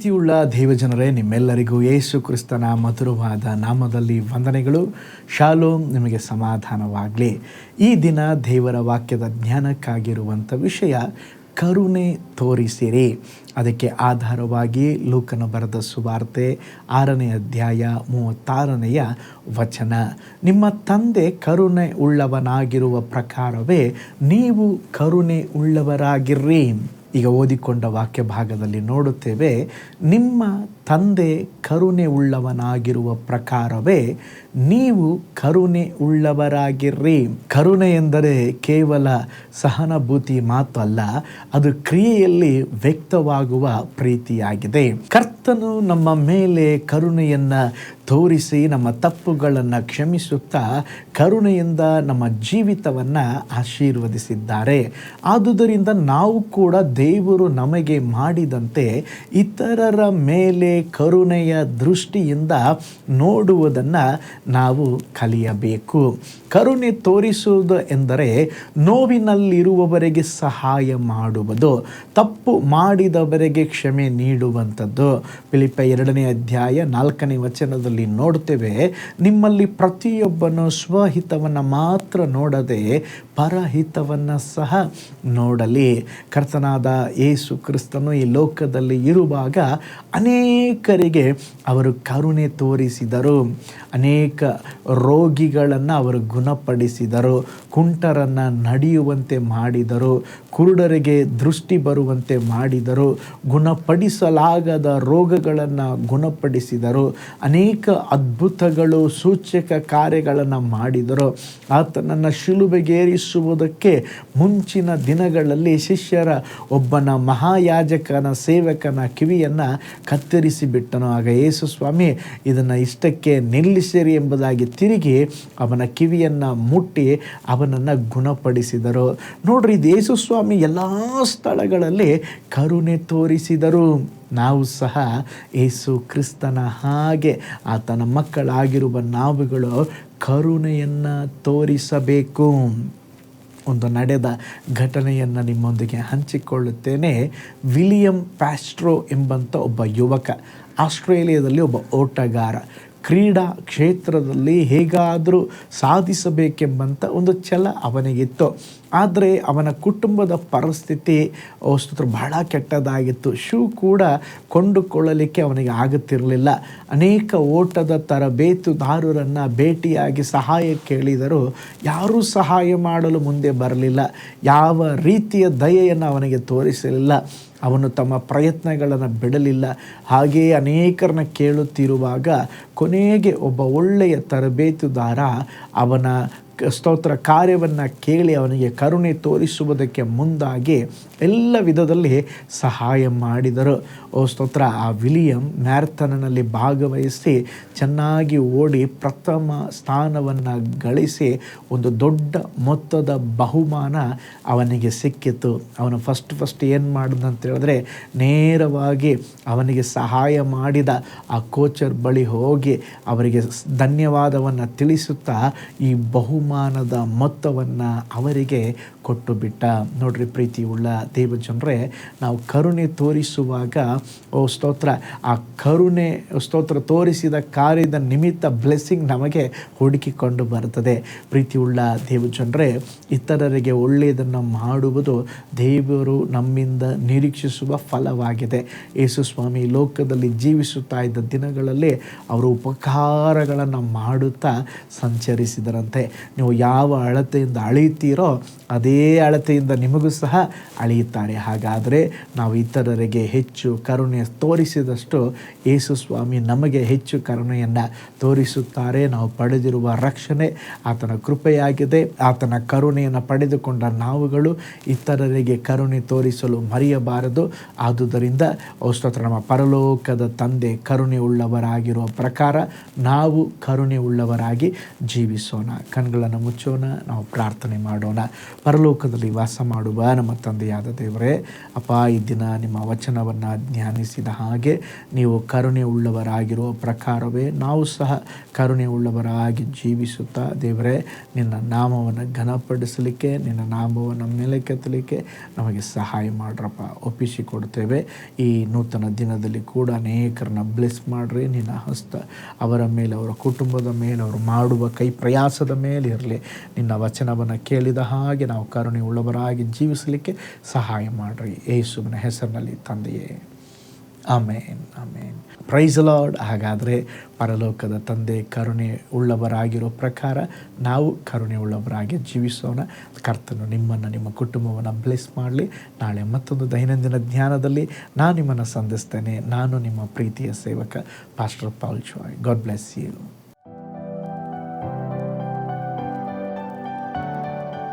ಪ್ರೀತಿಯುಳ್ಳ ದೇವಜನರೇ, ನಿಮ್ಮೆಲ್ಲರಿಗೂ ಯೇಸು ಕ್ರಿಸ್ತನ ಮಧುರವಾದ ನಾಮದಲ್ಲಿ ವಂದನೆಗಳು. ಶಾಲೋಮ್, ನಿಮಗೆ ಸಮಾಧಾನವಾಗಲಿ. ಈ ದಿನ ದೇವರ ವಾಕ್ಯದ ಜ್ಞಾನಕ್ಕಾಗಿರುವಂಥ ವಿಷಯ ಕರುಣೆ ತೋರಿಸಿರಿ. ಅದಕ್ಕೆ ಆಧಾರವಾಗಿ ಲೂಕನ ಬರೆದ ಸುವಾರ್ತೆ ಆರನೇ ಅಧ್ಯಾಯ ಮೂವತ್ತಾರನೆಯ ವಚನ. ನಿಮ್ಮ ತಂದೆ ಕರುಣೆ ಉಳ್ಳವನಾಗಿರುವ ಪ್ರಕಾರವೇ ನೀವು ಕರುಣೆ ಉಳ್ಳವರಾಗಿರ್ರಿ. ಈಗ ಓದಿಕೊಂಡ ವಾಕ್ಯ ಭಾಗದಲ್ಲಿ ನೋಡುತ್ತೇವೆ, ನಿಮ್ಮ ತಂದೆ ಕರುಣೆ ಉಳ್ಳವನಾಗಿರುವ ಪ್ರಕಾರವೇ ನೀವು ಕರುಣೆ ಉಳ್ಳವರಾಗಿರ್ರಿ. ಕರುಣೆ ಎಂದರೆ ಕೇವಲ ಸಹನಭೂತಿ ಮಾತಲ್ಲ, ಅದು ಕ್ರಿಯೆಯಲ್ಲಿ ವ್ಯಕ್ತವಾಗುವ ಪ್ರೀತಿಯಾಗಿದೆ. ಕರ್ತನು ನಮ್ಮ ಮೇಲೆ ಕರುಣೆಯನ್ನ ತೋರಿಸಿ ನಮ್ಮ ತಪ್ಪುಗಳನ್ನು ಕ್ಷಮಿಸುತ್ತಾ ಕರುಣೆಯಿಂದ ನಮ್ಮ ಜೀವಿತವನ್ನು ಆಶೀರ್ವದಿಸಿದ್ದಾರೆ. ಆದುದರಿಂದ ನಾವು ಕೂಡ ದೇವರು ನಮಗೆ ಮಾಡಿದಂತೆ ಇತರರ ಮೇಲೆ ಕರುಣೆಯ ದೃಷ್ಟಿಯಿಂದ ನೋಡುವುದನ್ನು ನಾವು ಕಲಿಯಬೇಕು. ಕರುಣೆ ತೋರಿಸುವುದು ಎಂದರೆ ನೋವಿನಲ್ಲಿರುವವರಿಗೆ ಸಹಾಯ ಮಾಡುವುದು, ತಪ್ಪು ಮಾಡಿದವರಿಗೆ ಕ್ಷಮೆ ನೀಡುವಂಥದ್ದು. ಪಿಲಿಪ ಎರಡನೇ ಅಧ್ಯಾಯ ನಾಲ್ಕನೇ ವಚನದಲ್ಲಿ ನೋಡ್ತೇವೆ ನಿಮ್ಮಲ್ಲಿ ಪ್ರತಿಯೊಬ್ಬನು ಸ್ವಹಿತವನ್ನು ಮಾತ್ರ ನೋಡದೆ ಪರಹಿತವನ್ನು ಸಹ ನೋಡಲಿ. ಕರ್ತನಾದ ಯೇಸು ಕ್ರಿಸ್ತನು ಈ ಲೋಕದಲ್ಲಿ ಇರುವಾಗ ಅನೇಕರಿಗೆ ಅವರು ಕರುಣೆ ತೋರಿಸಿದರು. ಅನೇಕ ರೋಗಿಗಳನ್ನು ಅವರು ಗುಣಪಡಿಸಿದರು. ಕುಂಟರನ್ನು ನಡೆಯುವಂತೆ ಮಾಡಿದರು. ಕುರುಡರಿಗೆ ದೃಷ್ಟಿ ಬರುವಂತೆ ಮಾಡಿದರು. ಗುಣಪಡಿಸಲಾಗದ ರೋಗಗಳನ್ನು ಗುಣಪಡಿಸಿದರು. ಅನೇಕ ಅದ್ಭುತಗಳು ಸೂಚಕ ಕಾರ್ಯಗಳನ್ನು ಮಾಡಿದರು. ಆತನನ್ನು ಶಿಲುಬೆಗೇರಿಸುವುದಕ್ಕೆ ಮುಂಚಿನ ದಿನಗಳಲ್ಲಿ ಶಿಷ್ಯರ ಒಬ್ಬನ ಮಹಾಯಾಜಕನ ಸೇವಕನ ಕಿವಿಯನ್ನು ಕತ್ತರಿಸಿ ಬಿಟ್ಟನು. ಆಗ ಯೇಸು ಸ್ವಾಮಿ, ಇದನ್ನು ಇಷ್ಟಕ್ಕೆ ನಿಲ್ಲಿಸಿರಿ ಎಂಬುದಾಗಿ ತಿರುಗಿ ಅವನ ಕಿವಿಯನ್ನು ಮುಟ್ಟಿ ಅವನನ್ನು ಗುಣಪಡಿಸಿದರು. ನೋಡ್ರಿ, ಇದು ಯೇಸು ಸ್ವಾಮಿ ಎಲ್ಲ ಸ್ಥಳಗಳಲ್ಲಿ ಕರುಣೆ ತೋರಿಸಿದರು. ನಾವು ಸಹ ಯೇಸು ಕ್ರಿಸ್ತನ ಹಾಗೆ ಆತನ ಮಕ್ಕಳಾಗಿರುವ ನಾವುಗಳು ಕರುಣೆಯನ್ನು ತೋರಿಸಬೇಕು. ಒಂದು ನಡೆದ ಘಟನೆಯನ್ನು ನಿಮ್ಮೊಂದಿಗೆ ಹಂಚಿಕೊಳ್ಳುತ್ತೇನೆ. ವಿಲಿಯಂ ಪ್ಯಾಸ್ಟ್ರೋ ಎಂಬಂಥ ಒಬ್ಬ ಯುವಕ, ಆಸ್ಟ್ರೇಲಿಯಾದಲ್ಲಿ ಒಬ್ಬ ಓಟಗಾರ, ಕ್ರೀಡಾ ಕ್ಷೇತ್ರದಲ್ಲಿ ಹೇಗಾದರೂ ಸಾಧಿಸಬೇಕೆಂಬಂಥ ಒಂದು ಛಲ ಅವನಿಗಿತ್ತು. ಆದರೆ ಅವನ ಕುಟುಂಬದ ಪರಿಸ್ಥಿತಿ ವಸ್ತುತ್ರ ಬಹಳ ಕೆಟ್ಟದಾಗಿತ್ತು. ಶೂ ಕೂಡ ಕೊಂಡುಕೊಳ್ಳಲಿಕ್ಕೆ ಅವನಿಗೆ ಆಗುತ್ತಿರಲಿಲ್ಲ. ಅನೇಕ ಓಟದ ತರಬೇತುದಾರರನ್ನು ಭೇಟಿಯಾಗಿ ಸಹಾಯ ಕೇಳಿದರೂ ಯಾರೂ ಸಹಾಯ ಮಾಡಲು ಮುಂದೆ ಬರಲಿಲ್ಲ. ಯಾವ ರೀತಿಯ ದಯೆಯನ್ನು ಅವನಿಗೆ ತೋರಿಸಲಿಲ್ಲ. ಅವನು ತಮ್ಮ ಪ್ರಯತ್ನಗಳನ್ನು ಬಿಡಲಿಲ್ಲ. ಹಾಗೆಯೇ ಅನೇಕರನ್ನ ಕೇಳುತ್ತಿರುವಾಗ ಕೊನೆಗೆ ಒಬ್ಬ ಒಳ್ಳೆಯ ತರಬೇತುದಾರ ಅವನ ಸ್ತೋತ್ರ ಕಾರ್ಯವನ್ನು ಕೇಳಿ ಅವನಿಗೆ ಕರುಣೆ ತೋರಿಸುವುದಕ್ಕೆ ಮುಂದಾಗಿ ಎಲ್ಲ ವಿಧದಲ್ಲಿ ಸಹಾಯ ಮಾಡಿದರು. ಓ ಸ್ತೋತ್ರ, ಆ ವಿಲಿಯಂ ಮ್ಯಾರಥನ್ನಲ್ಲಿ ಭಾಗವಹಿಸಿ ಚೆನ್ನಾಗಿ ಓಡಿ ಪ್ರಥಮ ಸ್ಥಾನವನ್ನು ಗಳಿಸಿ ಒಂದು ದೊಡ್ಡ ಮೊತ್ತದ ಬಹುಮಾನ ಅವನಿಗೆ ಸಿಕ್ಕಿತು. ಅವನು ಫಸ್ಟ್ ಫಸ್ಟ್ ಏನು ಮಾಡಿದಂತ ಹೇಳಿದ್ರೆ ನೇರವಾಗಿ ಅವನಿಗೆ ಸಹಾಯ ಮಾಡಿದ ಆ ಕೋಚರ್ ಬಳಿ ಹೋಗಿ ಅವರಿಗೆ ಧನ್ಯವಾದವನ್ನು ತಿಳಿಸುತ್ತಾ ಈ ಬಹುಮಾನದ ಮೊತ್ತವನ್ನು ಅವರಿಗೆ ಕೊಟ್ಟು ಬಿಟ್ಟ ನೋಡ್ರಿ ಪ್ರೀತಿ ಉಳ್ಳ ದೇವ ಜನರೇ ನಾವು ಕರುಣೆ ತೋರಿಸುವಾಗ, ಓ ಸ್ತೋತ್ರ, ಆ ಕರುಣೆ, ಸ್ತೋತ್ರ ತೋರಿಸಿದ ಕಾರ್ಯದ ನಿಮಿತ್ತ ಬ್ಲೆಸ್ಸಿಂಗ್ ನಮಗೆ ಹುಡುಕಿಕೊಂಡು ಬರುತ್ತದೆ. ಪ್ರೀತಿ ಉಳ್ಳ ದೇವ ಜನರೇ ಇತರರಿಗೆ ಒಳ್ಳೆಯದನ್ನು ಮಾಡುವುದು ದೇವರು ನಮ್ಮಿಂದ ನಿರೀಕ್ಷಿಸುವ ಫಲವಾಗಿದೆ. ಯೇಸು ಸ್ವಾಮಿ ಲೋಕದಲ್ಲಿ ಜೀವಿಸುತ್ತಾ ಇದ್ದ ದಿನಗಳಲ್ಲಿ ಅವರು ಉಪಕಾರಗಳನ್ನು ಮಾಡುತ್ತಾ ಸಂಚರಿಸಿದರಂತೆ. ನೀವು ಯಾವ ಅಳತೆಯಿಂದ ಅಳೆಯುತ್ತೀರೋ ಅದೇ ಅಳತೆಯಿಂದ ನಿಮಗೂ ಸಹ ಅಳೆಯುತ್ತಾರೆ. ಹಾಗಾದರೆ ನಾವು ಇತರರಿಗೆ ಹೆಚ್ಚು ಕರುಣೆ ತೋರಿಸಿದಷ್ಟು ಯೇಸು ಸ್ವಾಮಿ ನಮಗೆ ಹೆಚ್ಚು ಕರುಣೆಯನ್ನು ತೋರಿಸುತ್ತಾರೆ. ನಾವು ಪಡೆದಿರುವ ರಕ್ಷಣೆ ಆತನ ಕೃಪೆಯಾಗಿದೆ. ಆತನ ಕರುಣೆಯನ್ನು ಪಡೆದುಕೊಂಡ ನಾವುಗಳು ಇತರರಿಗೆ ಕರುಣೆ ತೋರಿಸಲು ಮರೆಯಬಾರದು. ಆದುದರಿಂದ ಔಸ್ತತ್ರ ನಮ್ಮ ಪರಲೋಕದ ತಂದೆ ಕರುಣೆ ಉಳ್ಳವರಾಗಿರುವ ಪ್ರಕಾರ ನಾವು ಕರುಣೆ ಉಳ್ಳವರಾಗಿ ಜೀವಿಸೋಣ. ಕಣ್ಗಳು ಕಣ್ಣುಗಳನ್ನು ಮುಚ್ಚೋಣ, ನಾವು ಪ್ರಾರ್ಥನೆ ಮಾಡೋಣ. ಪರಲೋಕದಲ್ಲಿ ವಾಸ ಮಾಡುವ ನಮ್ಮ ತಂದೆಯಾದ ದೇವರೇ, ಅಪ್ಪ, ಈ ದಿನ ನಿಮ್ಮ ವಚನವನ್ನು ಧ್ಯಾನಿಸಿದ ಹಾಗೆ ನೀವು ಕರುಣೆ ಉಳ್ಳವರಾಗಿರುವ ಪ್ರಕಾರವೇ ನಾವು ಸಹ ಕರುಣೆ ಉಳ್ಳವರಾಗಿ ಜೀವಿಸುತ್ತಾ ದೇವರೇ, ನಿನ್ನ ನಾಮವನ್ನು ಘನಪಡಿಸಲಿಕ್ಕೆ, ನಿನ್ನ ನಾಮವನ್ನು ಮೇಲೆಕ್ಕೆತ್ತಲಿಕ್ಕೆ ನಮಗೆ ಸಹಾಯ ಮಾಡ್ರಪ್ಪ. ಒಪ್ಪಿಸಿಕೊಡ್ತೇವೆ. ಈ ನೂತನ ದಿನದಲ್ಲಿ ಕೂಡ ಅನೇಕರನ್ನ ಬ್ಲೆಸ್ ಮಾಡ್ರಿ. ನಿನ್ನ ಹಸ್ತ ಅವರ ಮೇಲೆ, ಅವರ ಕುಟುಂಬದ ಮೇಲೆ, ಅವರು ಮಾಡುವ ಕೈ ಪ್ರಯಾಸದ ಮೇಲೆ ಇರಲಿ. ನಿನ್ನ ವಚನವನ್ನು ಕೇಳಿದ ಹಾಗೆ ನಾವು ಕರುಣೆ ಉಳ್ಳವರಾಗಿ ಜೀವಿಸಲಿಕ್ಕೆ ಸಹಾಯ ಮಾಡಿರಿ. ಯೇಸುವಿನ ಹೆಸರಿನಲ್ಲಿ ತಂದೆಯೇ. ಆಮೇನ್ ಆಮೇನ್. ಪ್ರೈಸ್ ಲಾರ್ಡ್ ಹಾಗಾದರೆ ಪರಲೋಕದ ತಂದೆ ಕರುಣೆ ಉಳ್ಳವರಾಗಿರೋ ಪ್ರಕಾರ ನಾವು ಕರುಣೆ ಉಳ್ಳವರಾಗಿ ಜೀವಿಸೋಣ. ಕರ್ತನು ನಿಮ್ಮನ್ನು ನಿಮ್ಮ ಕುಟುಂಬವನ್ನು ಬ್ಲೆಸ್ ಮಾಡಲಿ. ನಾಳೆ ಮತ್ತೊಂದು ದೈನಂದಿನ ಧ್ಯಾನದಲ್ಲಿ ನಾನು ನಿಮ್ಮನ್ನು ಸಂಧಿಸ್ತೇನೆ. ನಾನು ನಿಮ್ಮ ಪ್ರೀತಿಯ ಸೇವಕ ಪಾಸ್ಟರ್ ಪಾಲ್ ಚಾಯ್ ಗಾಡ್ ಬ್ಲೆಸ್ ಯು